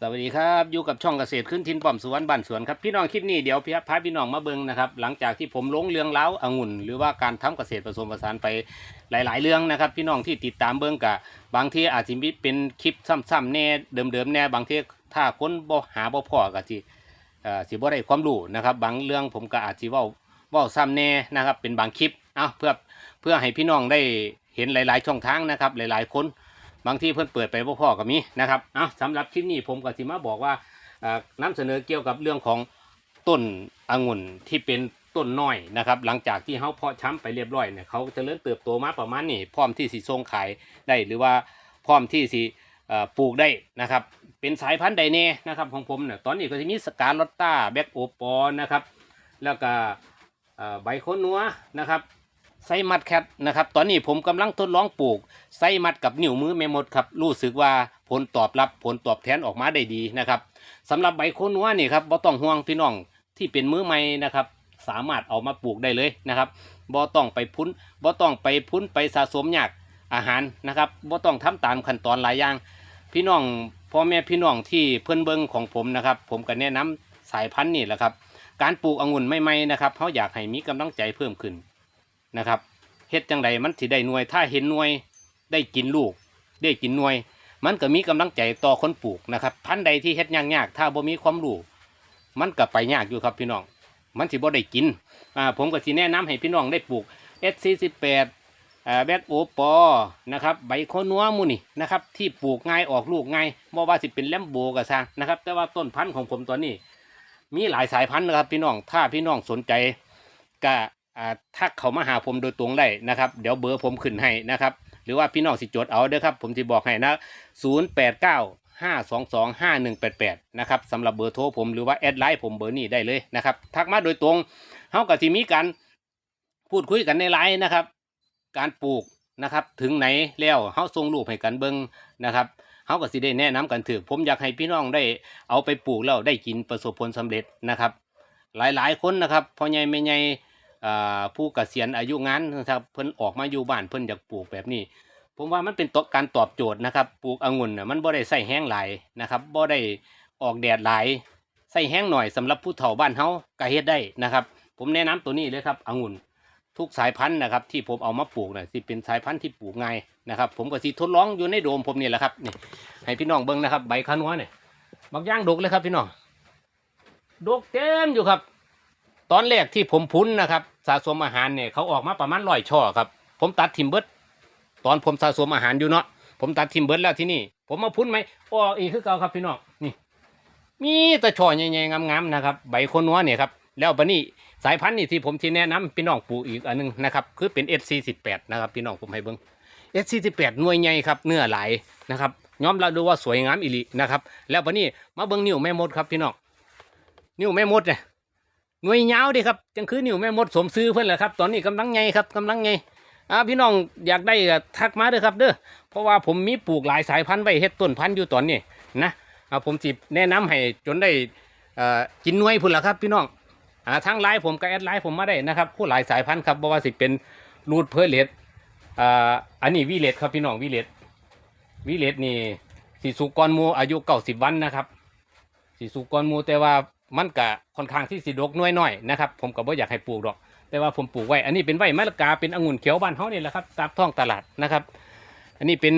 สวัสดีครับ อยู่กับช่องเกษตรขึ้นทินป้อมสวนบ้านสวนครับพี่น้องคลิปนี้เดี๋ยวพี่พาพี่น้องมาเบิ่งนะครับหลังจากที่ผมลงเรื่องเล้าอางุ่น หรือว่าการทำเกษตรผสมผสานไปหลาย ๆ เรื่องนะครับ พี่น้องที่ติดตามเบิ่งกะบางทีอาจจะมีเป็นคลิปซ้ำๆแน่เดิมๆแน่บางทีถ้าค้นบ่หาบ่พอก็สิเอ่อสิบ่ได้ความรู้นะครับ บางเรื่องผมก็อาจสิเว้าว้าซ้ำแน่นะครับเป็นบางคลิปเอาเพื่อเพื่อให้พี่น้องได้เห็นหลาย ๆ ช่องทางนะครับหลาย ๆ คน บางที่เพิ่นเปิดไปพ่อๆก็มีนะครับเอาสำหรับคลิปนี้ผมก็สิมาบอกว่าเอ่อนำเสนอเกี่ยวกับเรื่องของต้นองุ่นที่เป็นต้นน้อยนะครับหลังจากที่เขาเพาะช้ำไปเรียบร้อยเนี่ยเขาจะเริ่มเติบโตมาประมาณนี้พร้อมที่สิส่งขายได้หรือว่าพร้อมที่สิปลูกได้นะครับเป็นสายพันธุ์ใดแน่นะครับของผมเนี่ยตอนนี้ก็จะมีสการลอตตาแบ็กโอปอนะครับแล้วก็ใบโคนนัวนะครับ ไซมัดแคทนะครับ ตอนนี้ผมกำลังทดลองปลูกไส้มัดกับนิ้วมือแม่มดครับ รู้สึกว่าผลตอบรับผลตอบแทนออกมาได้ดีนะครับสำหรับใบโคนัวนี่ครับบ่ต้องห่วงพี่น้องที่เป็นมือใหม่นะครับสามารถเอามาปลูกได้เลยนะครับบ่ต้องไปพุ้นบ่ต้องไปพุ้นไปสะสมยากอาหารนะครับบ่ต้องทำตามขั้นตอนหลายอย่าง พี่น้องพ่อแม่พี่น้องที่เพื่อนเบิงของผมนะครับ ผมก็แนะนำสายพันธุ์นี่แหละครับ การปลูกองุ่นใหม่ๆนะครับเขาอยากให้มีกำลังใจเพิ่มขึ้น นะครับเฮ็ดจังใดมันสิได้หน่วย ถ้าเห็นหน่วยได้กินลูก ได้กินหน่วย มันก็มีกำลังใจต่อคนปลูกนะครับพันธุ์ใดที่เฮ็ดยากๆถ้าบ่มีความรู้มันก็ไปยากอยู่ครับพี่น้อง มันสิบ่ได้กินอ่าผมก็สิแนะนำให้พี่น้องได้ปลูก S48 อ่าแบกโอปอนะครับใบโคนัวมูนี่นะครับที่ปลูกง่ายออกลูกง่ายบ่ว่าสิเป็นแลมโบก็ซางนะครับ แต่ว่าต้นพันธุ์ของผมตัวนี้ มีหลายสายพันธุ์นะครับพี่น้องถ้าพี่น้องสนใจก็ ทักเขามาหาผมโดยตรงได้นะครับ เดี๋ยวเบอร์ผมขึ้นให้นะครับ หรือว่าพี่น้องสิจดเอาเด้อครับ ผมจะบอกให้นะ 0 8 9 5 2 2 5 1 8 8 นะครับสำหรับเบอร์โทรผมหรือว่าแอดไลน์ผมเบอร์นี้ได้เลยนะครับ ทักมาโดยตรงเฮากับทีมีการพูดคุยกันในไลน์นะครับ การปลูกนะครับ ถึงไหนแล้วเฮาส่งรูปให้กันเบิ่งนะครับเฮาก็สิได้แนะนำกันถือผมอยากให้พี่น้องได้เอาไปปลูกแล้วได้กินประสบผลสำเร็จนะครับ หลายๆคนนะครับพ่อใหญ่แม่ใหญ่ ผู้เกษียณอายุงานนะครับเพิ่นออกมาอยู่บ้านเพิ่นอยากปลูกแบบนี้ ผมว่ามันเป็นตการตอบโจทย์นะครับปลูกองุ่นมันบ่ได้ใส่แห้งหลายนะครับบ่ได้ออกแดดหลายใส่แห้งหน่อยสำหรับผู้เฒ่าบ้านเฮาก็เฮ็ดได้นะครับ ผมแนะนำตัวนี้เลยครับองุ่นทุกสายพันธุ์นะครับที่ผมเอามาปลูกน่ะสิเป็นสายพันธุ์ที่ปลูกง่ายนะครับ ผมก็สิทดลองอยู่ในโดมผมนี่แหละครับนี่ให้พี่น้องเบิ่งนะครับ ใบขนัวเนี่ยบักย่างดกเลยครับพี่น้องดกเต็มอยู่ครับ ตอนแรกที่ผมพุ้นนะครับ สะสมอาหารเนี่ยเขาออกมาประมาณร้อยช่อครับ ผมตัดทิมเบิดตอนผมสะสมอาหารอยู่เนาะผมตัดทิมเบิร์ดแล้วที่นี่ ผมมาพุ้นไหมออกอีกคือเก่าครับพี่น้องนี่ มีแต่ช่อใหญ่ๆงามๆนะครับ ใบโคนนัวเนี่ยครับแล้วบัดนี้สายพันธุ์นี่ที่ผมที่แนะนำพี่น้องปลูกอีกอันหนึงนะครับคือเป็น FC18 นะครับพี่น้องผมให้เบิ่ง FC18 หน่วยใหญ่ครับเนื้อหลายนะครับยอมเรับดูว่าสวยงามอีหลีนะครับแล้วบัดนี้มาเบิ่งนิ้วแม่มดครับพี่น้องนิ้วแม่มดเนี่ย หน่วยยาวดิครับจังคือนิวแม่มดสมซื้อเพิ่อนแหละครับ ตอนนี้กำลังใหญ่ครับกำลังใหญ่อ่าพี่น้องอยากได้ก็ทักมาเด้อครับเด้อเพราะว่าผมมีปลูกหลายสายพันธุ์ไว้เฮ็ดต้นพันธุ์อยู่ตอนนี้นะอ่าผมสิแนะนำให้จนได้อ่อกินหน่วยพุ่นละครับพี่น้องอ่าทางไลน์ผมก็แอดไลน์ผมมาได้นะครับผู้หลายสายพันธุ์ครับบ่ว่าสิเป็นรูดเพอร์เลดอ่าอันนี้วีเลดครับพี่น้องวีเลดวีเลดนี่สีสุกรมูอายุเก้าสิบวันนะครับสีสุกรมูแต่ว่า มันก็ค่อนข้างที่สิดกน่วยน้อยนะครับผมก็บ่อยากให้ปลูกดอก แต่ว่าผมปลูกไว้ อันนี้เป็นไว้มะละกาเป็นองุ่นเขียวบ้านเฮานี่แหละครับตามท้องตลาดนะครับ อันนี้เป็น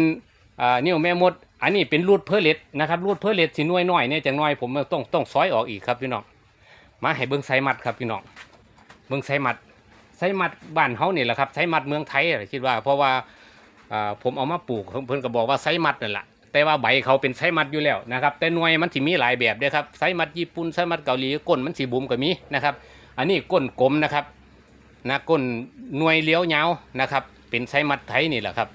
อ่านิ้วแม่มด อันนี้เป็นรูดเพอร์เลตนะครับรูดเพอร์เลตสีน้อยน้อยเนี่ยจังน้อยผมต้องต้องซอยออกอีกครับพี่น้องมาให้เบิ้งไซมัดครับพี่น้องเบิ้งไซมัดไซมัดบ้านเฮานี่แหละครับไซมัดเมืองไทยคิดว่าเพราะว่าอ่าผมเอามาปลูกเพิ่อนก็บอกว่าไซมัดนั่นแหละ แต่ว่าใบเขาเป็นไซมัดอยู่แล้วนะครับ แต่หน่วยมันสิมีหลายแบบเด้ครับไซมัดญี่ปุ่นไซมัดเกาหลีก้นมันสีบุ๋มก็มีนะครับ อันนี้ก้นกลมนะครับนะก้นหน่วยเลี้ยวยานะครับ เป็นไซมัดไทยนี่แหละครับ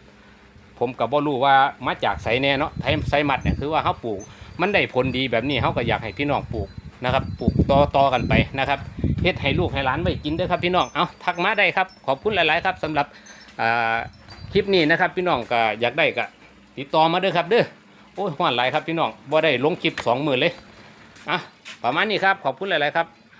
ผมก็บ่รู้ว่ามาจากไสแน่เนาะไทยไซมัดเนี่ยคือว่าเขาปลูก มันได้ผลดีแบบนี้เขาก็อยากให้พี่น้องปลูกนะครับปลูกต่อต่อกันไปนะครับเฮ็ดให้ลูกให้หลานไว้กินด้อครับพี่น้องเอาทักมาได้ครับขอบคุณหลาย ๆ ครับสำหรับคลิปนี้นะครับ พี่น้องก็อยากได้ก็ ติดต่อมาเด้อครับเด้อโอ้ยหวานหลายครับพี่น้องบ่ได้ลงคลิปสองหมื่นเลยอะประมาณนี้ครับขอบคุณหลายๆครับ